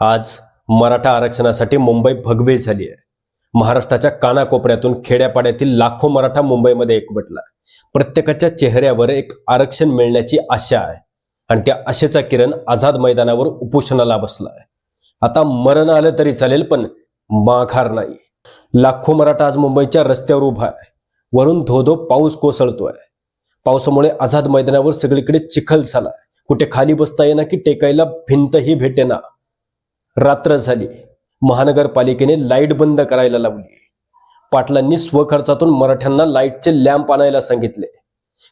आज मराठा आरक्षणासाठी मुंबई भगवे झाली आहे. महाराष्ट्राच्या कानाकोपऱ्यातून खेड्यापाड्यातील लाखो मराठा मुंबईमध्ये एकवटला. प्रत्येकाच्या चेहऱ्यावर एक आरक्षण मिळण्याची आशा आहे. आणि त्या आशेचा किरण आझाद मैदानावर उपोषणाला बसला आहे. आता मरण आलं तरी चालेल पण माघार नाही. लाखो मराठा आज मुंबईच्या रस्त्यावर उभा आहे. वरून धोधो पाऊस कोसळतोय. पावसामुळे आझाद मैदानावर सगळीकडे चिखल झाला कुठे खाली बसता येईना की टेकायला भिंतही भेटेना. रात्र झाली महानगरपालिकेने लाइट बंद करायला लावली. पाटलांनी स्वखर्चातून मराठ्यांना लाईटचे लॅम्प आणायला सांगितले.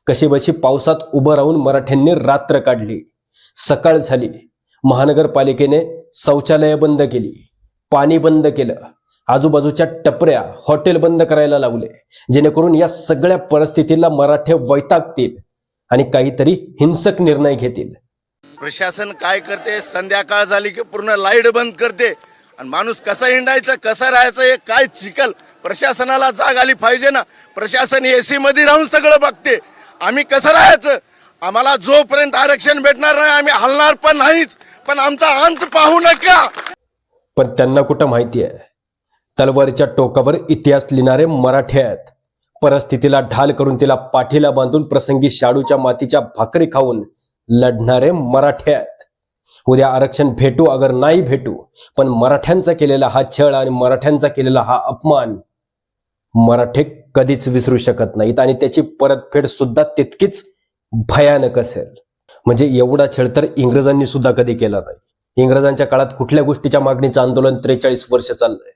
कशीबशी पावसात उभं राहून मराठ्यांनी रात्र काढली. सकाळ झाली. महानगरपालिकेने शौचालय बंद केली. पाणी बंद केलं. आजूबाजूच्या टपऱ्या हॉटेल बंद करायला लावले. जेणेकरून या सगळ्या परिस्थितीला मराठे वैतागतील आणि काहीतरी हिंसक निर्णय घेतील. प्रशासन काय करते? संध्याकाळ झाली की पूर्ण लाइट बंद करते. आणि माणूस कसा हिंडायचा कसा राहायचं हे काय चिकल प्रशासनाला जाग आली पाहिजे ना. प्रशासन एसी मध्ये राहून सगळं बघते. आम्ही कसं राहायचं? आम्हाला जोपर्यंत आरक्षण भेटणार नाही आम्ही हलणार पण नाहीच. पण आमचा अंत पाहू नका. पण त्यांना कुठं माहिती आहे? तलवारीच्या टोकावर इतिहास लिहिणारे मराठे आहेत. परिस्थितीला ढाल करून तिला पाठीला बांधून प्रसंगी शाडूच्या मातीच्या भाकरी खाऊन लढणारे मराठे आहेत. उद्या आरक्षण भेटू अगर नाही भेटू पण मराठ्यांचा केलेला हा छळ आणि मराठ्यांचा केलेला हा अपमान मराठे कधीच विसरू शकत नाहीत आणि त्याची परतफेड सुद्धा तितकीच भयानक असेल. म्हणजे एवढा छळ तर इंग्रजांनी सुद्धा कधी केला नाही. इंग्रजांच्या काळात कुठल्या गोष्टीच्या मागणीचं आंदोलन त्रेचाळीस वर्ष चाललंय?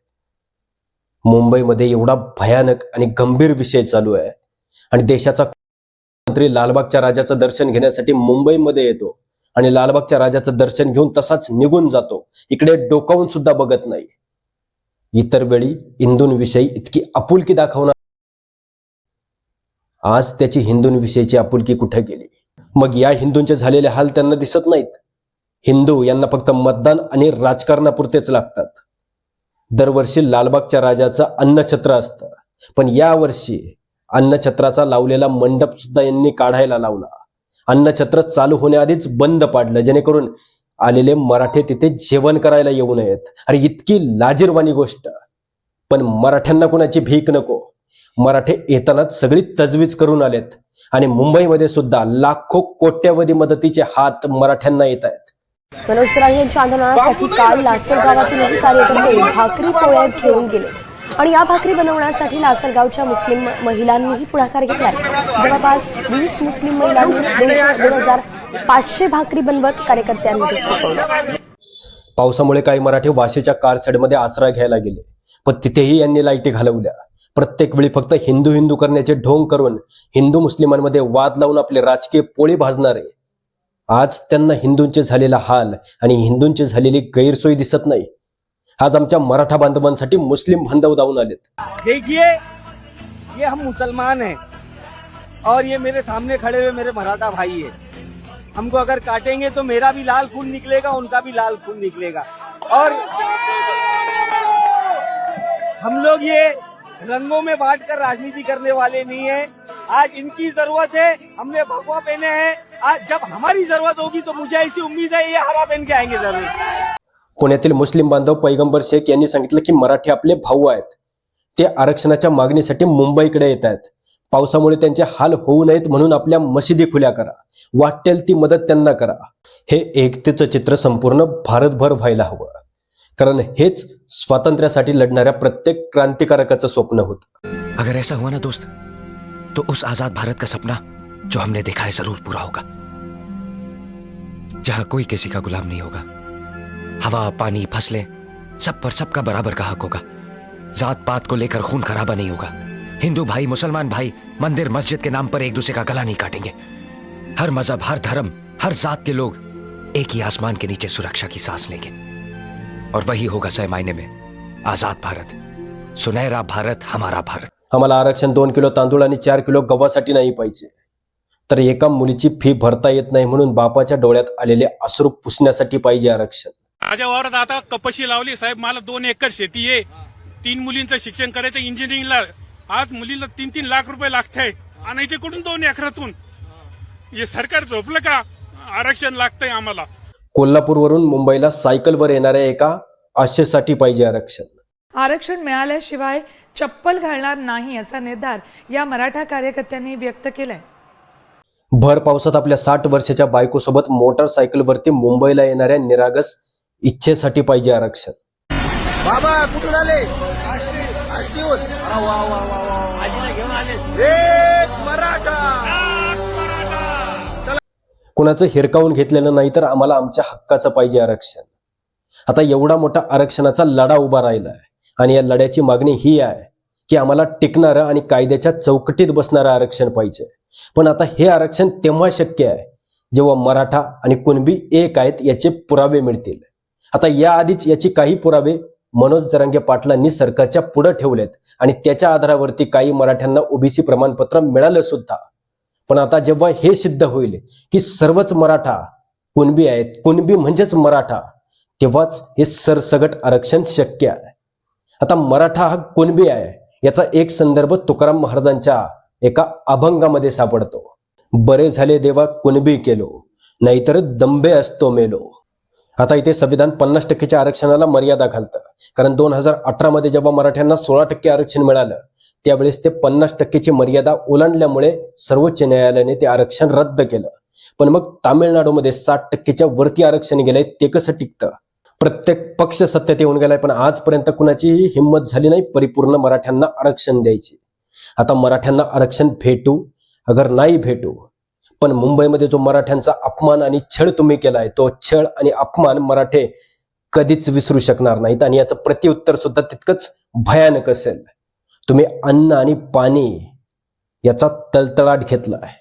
मुंबईमध्ये एवढा भयानक आणि गंभीर विषय चालू आहे. आणि देशाचा रात्री लालबागच्या राजाचं दर्शन घेण्यासाठी मुंबईमध्ये येतो आणि लालबागच्या राजाचं दर्शन घेऊन तसाच निघून जातो. इकडे डोकावून सुद्धा बघत नाही. इतर वेळी हिंदूंविषयी इतकी आपुलकी दाखवणार. आज त्याची हिंदूंविषयीची आपुलकी कुठे गेली? मग या हिंदूंचे झालेले हाल त्यांना दिसत नाहीत. हिंदू यांना फक्त मतदान आणि राजकारणापुरतेच लागतात. दरवर्षी लालबागच्या राजाचं अन्नछत्र असतं. पण यावर्षी अन्नछत्राचा लावलेला मंडप सुद्धा यांनी काढायला लावला. अन्नछत्र चालू होण्याआधीच बंद पाडलं जेणेकरून आलेले मराठे तिथे जेवण करायला येऊ नयेत. अरे इतकी लाजीरवाणी गोष्ट. पण मराठ्यांना कोणाची भीक नको? मराठे येतानाच सगळी तजवीज करून आलेत. आणि मुंबईमध्ये सुद्धा लाखो कोट्यवधी मदतीचे हात मराठ्यांना येत आहेत मनोज सराय यांच्या आंदोलनासाठी काल लासलगावातीलही कार्यकर्ते भाकरी पोळ्यात घेऊन गेले. आणि या भाकरी बनवण्यासाठी लासलगावच्या मुस्लिम महिलांनीही पुढाकार घेतलाय. जवळपास वीस मुस्लिम महिलांनी दोन हजार पाचशे भाकरी बनवत कार्यकर्त्यांमध्ये सोपवलं. पावसामुळे काही मराठी वाशीच्या कारशेडमध्ये आसरा घ्यायला गेले पण तिथेही यांनी लाईटी घालवल्या. प्रत्येक वेळी फक्त हिंदू हिंदू करण्याचे ढोंग करून हिंदू मुस्लिमांमध्ये वाद लावून आपले राजकीय पोळी भाजणारे. आज त्यांना हिंदूंचे झालेला हाल आणि हिंदूंची झालेली गैरसोय दिसत नाही. आज आमच्या मराठा बांधवांसाठी मुस्लिम बांधव धावून देखिए, ये हम मुसलमान हैं और ये मेरे सामने खड़े हुए मेरे मराठा भाई है। हमको अगर काटेंगे तो मेरा भी लाल खून निकलेगा, उनका भी लाल खून निकलेगा। और हम लोग ये रंगों में बांट कर राजनीति करने वाले नहीं है। आज इनकी ज़रूरत है, हमने भगवा पहने हैं। आज जब हमारी ज़रूरत होगी तो मुझे ऐसी उम्मीद है, ये हरा पहन के आएँगे ज़रूर। पुण्यातील मुस्लिम बांधव पैगंबर शेख यांनी सांगितलं की मराठी आपले भाऊ आहेत. ते आरक्षणाच्या मागणीसाठी मुंबईकडे येत आहेत. पावसामुळे त्यांचे हाल होऊ नयेत म्हणून आपल्या मशिदी खुल्या करा. वाटेल ती मदत त्यांना करा. हे एकतेचं चित्र संपूर्ण भारतभर व्हायला हवं. कारण हेच स्वातंत्र्यासाठी लढणाऱ्या प्रत्येक क्रांतिकारकाचं स्वप्न होतं. अगर ऐसा हुआ ना दोस्त तो उस आजाद भारत का सपना जो हमने देखा है जरूर पूरा होगा. जहां कोई किसी का गुलाम नहीं होगा हवा, पानी, फ़सलें, सब पर सबका बराबर का हक होगा। जात पात को लेकर खून खराबा नहीं होगा। हिंदू भाई, मुसलमान भाई, मंदिर, मस्जिद के नाम पर एक दूसरे का गला नहीं काटेंगे। हर मज़हब, हर धर्म, हर जात के लोग एक ही आसमान के नीचे सुरक्षा की सांस लेंगे। और वही होगा सह मायने में आज़ाद भारत। सुनहरा भारत, हमारा भारत। आम्हाला आरक्षण दोन किलो तांदूळ आणि चार किलो गव्हासाठी नाही पाहिजे। तर एका मुलीची फ़ी भरता येत नाही म्हणून बापाच्या डोळ्यात आलेले अश्रू पुसण्यासाठी पाहिजे आरक्षण. माझ्या वावरात आता कपाशी लावली. साहेब मला दोन एकर शेती आहे. तीन मुलींचं शिक्षण करायचं इंजिनिअरिंगला आज मुलीला तीन तीन लाख रुपये लागताय आणायचे कुठून दोन एकरातून? हे सरकार झोपलं का? आरक्षण लागतंय आम्हाला. कोल्हापूरवरून मुंबईला सायकलवर येणाऱ्या एका आशेसाठी पाहिजे आरक्षण. आरक्षण मिळाल्याशिवाय चप्पल घालणार नाही असा निर्धार या मराठा कार्यकर्त्यांनी व्यक्त केलाय. भर पावसात आपल्या साठ वर्षाच्या बायकोसोबत मोटारसायकलवरती मुंबईला येणाऱ्या निरागस इच्छेसाठी पाहिजे आरक्षण. बाबा कुठून आले? कुणाचं हिरकावून घेतलेलं नाही तर आम्हाला आमच्या हक्काचं पाहिजे आरक्षण. आता एवढा मोठा आरक्षणाचा लढा उभा राहिला आहे आणि या लढ्याची मागणी ही आहे की आम्हाला टिकणारं आणि कायद्याच्या चौकटीत बसणारं आरक्षण पाहिजे. पण आता हे आरक्षण तेव्हा शक्य आहे जेव्हा मराठा आणि कुणबी एक आहेत याचे पुरावे मिळतील. आता याआधीच याची काही पुरावे मनोज जरांगे पाटलांनी सरकारच्या पुढे ठेवलेत. आणि त्याच्या आधारावरती काही मराठ्यांना ओबीसी प्रमाणपत्र मिळालं सुद्धा. पण आता जेव्हा हे सिद्ध होईल की सर्वच मराठा कुणबी आहेत कुणबी म्हणजेच मराठा तेव्हाच हे सरसगट आरक्षण शक्य आहे. आता मराठा हा कुणबी आहे याचा एक संदर्भ तुकाराम महाराजांच्या एका अभंगामध्ये सापडतो. बरे झाले देवा कुणबी केलो नाहीतर दंबे असतो मेलो. आता इथे संविधान पन्नास टक्केच्या आरक्षणाला मर्यादा घालतं. कारण दोन हजार अठरा मध्ये जेव्हा मराठ्यांना सोळा टक्के आरक्षण मिळालं त्यावेळेस ते पन्नास टक्केची मर्यादा ओलांडल्यामुळे सर्वोच्च न्यायालयाने ते आरक्षण रद्द केलं. पण मग तामिळनाडूमध्ये साठ टक्केच्या वरती आरक्षण गेलंय ते कसं टिकतं? प्रत्येक पक्ष सत्तेत येऊन गेलाय पण आजपर्यंत कुणाचीही हिंमत झाली नाही परिपूर्ण मराठ्यांना आरक्षण द्यायची. आता मराठ्यांना आरक्षण भेटू अगर नाही भेटू पण मुंबईमध्ये जो मराठ्यांचा अपमान आणि छळ तुम्ही केलाय तो छळ आणि अपमान मराठे कधीच विसरू शकणार नाहीत आणि याचं प्रतिउत्तर सुद्धा तितकंच भयानक असेल. तुम्ही अन्न आणि पाणी याचा तळतळाट आहे